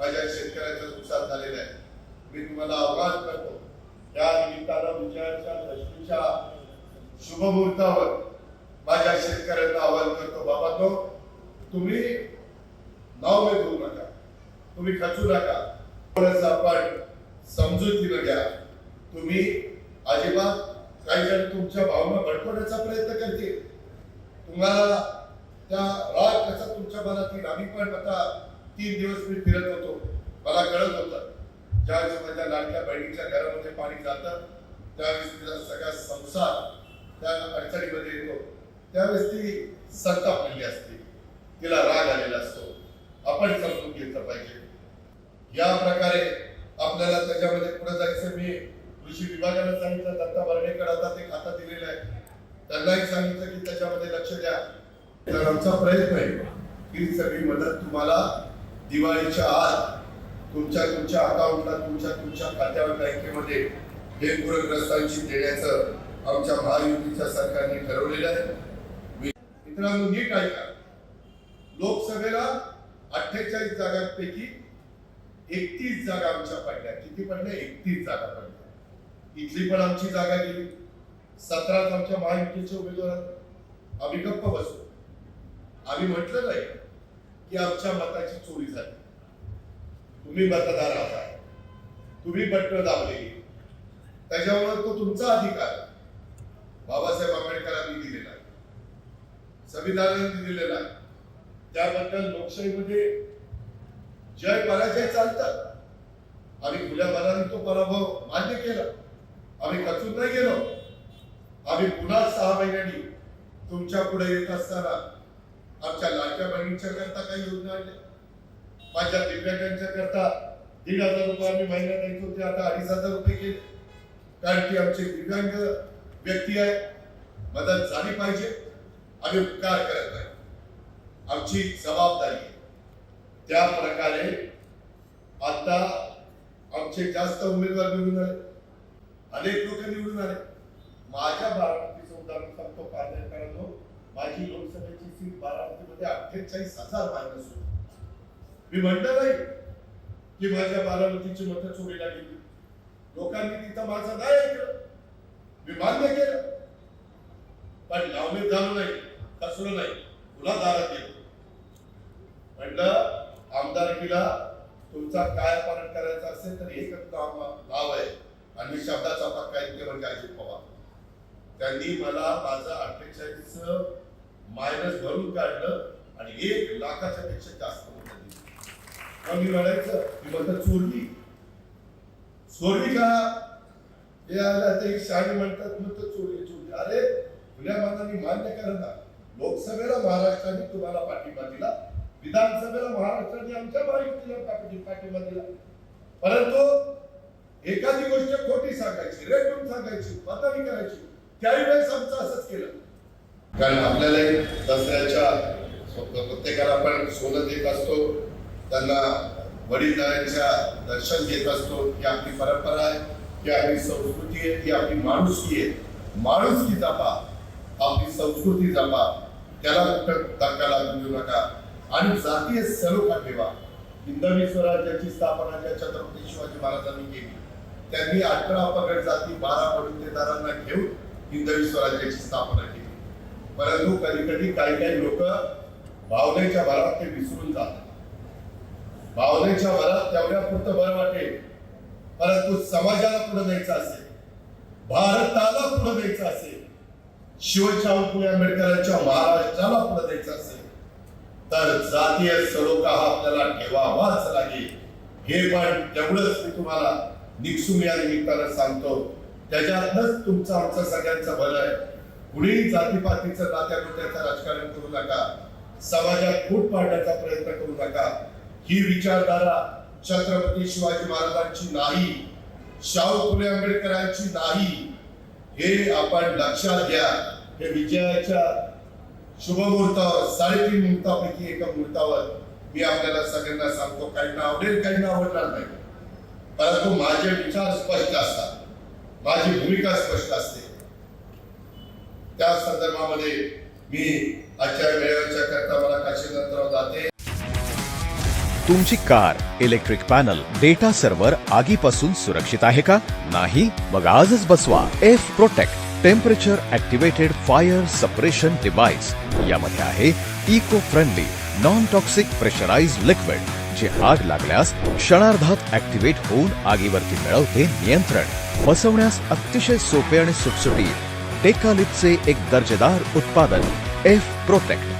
माझ्या शेतकऱ्याचं नुकसान झालेलं आहे. मी तुम्हाला आव्हान करतो. त्या निमित्तानं विजयाच्या दशमीच्या शुभमुहूर्तावर माझ्या शेतकऱ्यांना आव्हान करतो. बाबा तुम्ही नाव घेऊ नका. तुम्ही खचू नका. थोडंसं आपण समजुतीनं घ्या. तुम्ही अजिबात काही जण तुमच्या भावना भडकवण्याचा प्रयत्न करते तुम्हाला त्या राग कसा तुमच्या मनात येईल आम्ही पण आता तीन दिवस मी फिरत होतो. मला कळत होतं ज्यावेळेस माझ्या लाडक्या बहिणीच्या घरामध्ये पाणी जातं त्यावेळेस तिचा सगळा संसार त्या अडचणीमध्ये येतो. त्यावेळेस ती संतापलेली असते. तिला राग आलेला असतो. आपण समजून घेतलं पाहिजे. या प्रकारे आपल्याला त्याच्यामध्ये पुढे जायचं मी कृषी विभागाला सांगितलं दत्ता बर्णेकर आता ते खातं दिलेलं आहे. त्यांनाही सांगितलं की त्याच्यामध्ये लक्ष द्या. तर आमचा प्रयत्न आहे. ही सगळी मदत तुम्हाला दिवाळीच्या आत तुमच्या तुमच्या अकाउंटला तुमच्या तुमच्या खात्यावर बँकेमध्ये हे पूरग्रस्तांची देण्याचं आमच्या महायुतीच्या सरकारने ठरवलेलं आहे. मित्रांनो नीट ऐका. लोकसभेला अठ्ठेचाळीस जागांपैकी एकतीस जागा आमच्या पडल्या. किती पडल्या? एकतीस जागा पडल्या. इथली पण आमची जागा गेली. सतराच आमच्या महायुतीचे उमेदवार. आम्ही गप्प बसलो आम्ही म्हटलं नाही. की आमच्या मताची चोरी झाली. तुम्ही मतदार आहात. तुम्ही बटन दाबले. त्याच्यामुळे तो तुमचा अधिकार बाबासाहेब आंबेडकरांनी दिलेला संविधानाने दिलेला आहे. त्याबद्दल लोकशाहीमध्ये जय पराजय चालतात. आम्ही खुल्या मनाने तो पराभव मान्य केला. आम्ही कचून नाही गेलो. आम्ही पुन्हा सहा महिन्यांनी तुमच्यापुढे येत असताना आमच्या लाडक्या बहिणीच्या करता काही योजना आणल्या माझ्या दिव्यांगांच्या करता दीड हजार रुपये आम्ही महिना द्यायचो होते आता अडीच हजार रुपये केले. कारण की आमचे दिव्यांग व्यक्ती आहे मदत झाली पाहिजे आम्ही उपकार करत नाही आमची जबाबदारी आहे. त्या प्रकारे आता आमचे जास्त उमेदवार निवडून आले. अनेक लोक निवडून आले. माझ्या बारामतीचं उदाहरण सांगतो पारनेरकरांनो माझी लोकसभेची सीट बारामतीमध्ये अठ्ठेचाळीस हजार मायनस होती मी म्हणलं नाही की माझ्या बारामतीची मतं चोरीला गेली. लोकांनी तिथं माझं नाही ऐकलं. मी मान्य केलं. पण लावणीत झालो नाही कसलो नाही पुन्हा दारात येतो म्हणलं आमदारकीला तुमचा काय पालन करायचा असेल तर एकच नाव नाव आहे. आणि शब्दाचा पक्का इतके म्हणजे अजित पवार. त्यांनी मला माझं अठ्ठेचाळीस मायनस भरून काढलं आणि एक लाखाच्या पेक्षा जास्त कमी दिली. मी म्हणायचं ही मतं चोरली. चोरली का? हे आला ते शाळी म्हणतात मग चोरली चोरली. अरे खुल्या मतांनी मान्य करा ना. लोकसभेला महाराष्ट्राने तुम्हाला पाठिंबा दिला. विधानसभेला महाराष्ट्राने आमच्या महायुतीला पाठी- पाठिंबा दिला. परंतु एखादी गोष्ट खोटी सांगायची रेटून सांगायची पतानी करायची त्याही वेळेस आमचं असंच केलं. कारण आपल्याला दसऱ्याच्या प्रत्येकाला आपण सोनं देत असतो त्यांना वडीलधाऱ्यांच्या दर्शन घेत असतो ही आपली परंपरा आहे ही आपली संस्कृती आहे ही आपली माणुसकी आहे. माणुसकी जपा आपली संस्कृती जपा त्याला कुठं देऊ नका. आणि जातीय सलोखा ठेवा. हिंदवी स्वराज्याची स्थापना ज्या छत्रपती शिवाजी महाराजांनी केली त्यांनी अठरा पगड जाती बारा पडून घेऊन हिंदवी स्वराज्याची स्थापना केली. परंतु कधी कधी काही काही लोक भावनेच्या भरात ते विसरून जातात. भावनेच्या भरात तेवढ्या पुरतं बरं वाटेल. परंतु समाजाला पुढे द्यायचं असेल भारताला पुढे द्यायचं असेल शिवशाहू फुले आंबेडकरांच्या महाराष्ट्राला पुढे द्यायचं असेल तर जातीय सलोखा हा आपल्याला ठेवावाच लागेल. हे पण तेवढंच मी तुम्हाला निकसून या निमित्तानं सांगतो. त्याच्यातच तुमचं आमचं सगळ्यांचं भलं आहे. कुणीही जातीपातीचं नात्या गोत्याचं राजकारण करू नका. समाजात फूट पाडण्याचा प्रयत्न करू नका. ही विचारधारा छत्रपती शिवाजी महाराजांची नाही शाहू फुले आंबेडकरांची नाही. हे आपण लक्षात घ्या. हे विजयाच्या शुभमुहूर्तावर साडेतीन मुहूर्तापैकी एका मुहूर्तावर मी आपल्याला सगळ्यांना सांगतो काहींना आवडेल काहींना आवडणार नाही. परंतु माझे विचार स्पष्ट असतात. माझी भूमिका स्पष्ट असते. त्या संदर्भामध्ये मी आजच्या मेळाव्याच्या करता मला काशी जाते. तुमची car electric panel data server आगीपासून सुरक्षित आहे का? नाही? मग आजच बसवा. F protect temperature activated fire suppression device यामध्ये आहे eco friendly non toxic pressurise liquid जे आग लागल्यास क्षणार्धात ऍक्टिव्हेट होऊन आगीवरती मिळवते नियंत्रण. बसवण्यास अतिशय सोपे आणि सुटसुटीत. टेकालिपचे एक दर्जेदार उत्पादन एफ प्रोटेक्ट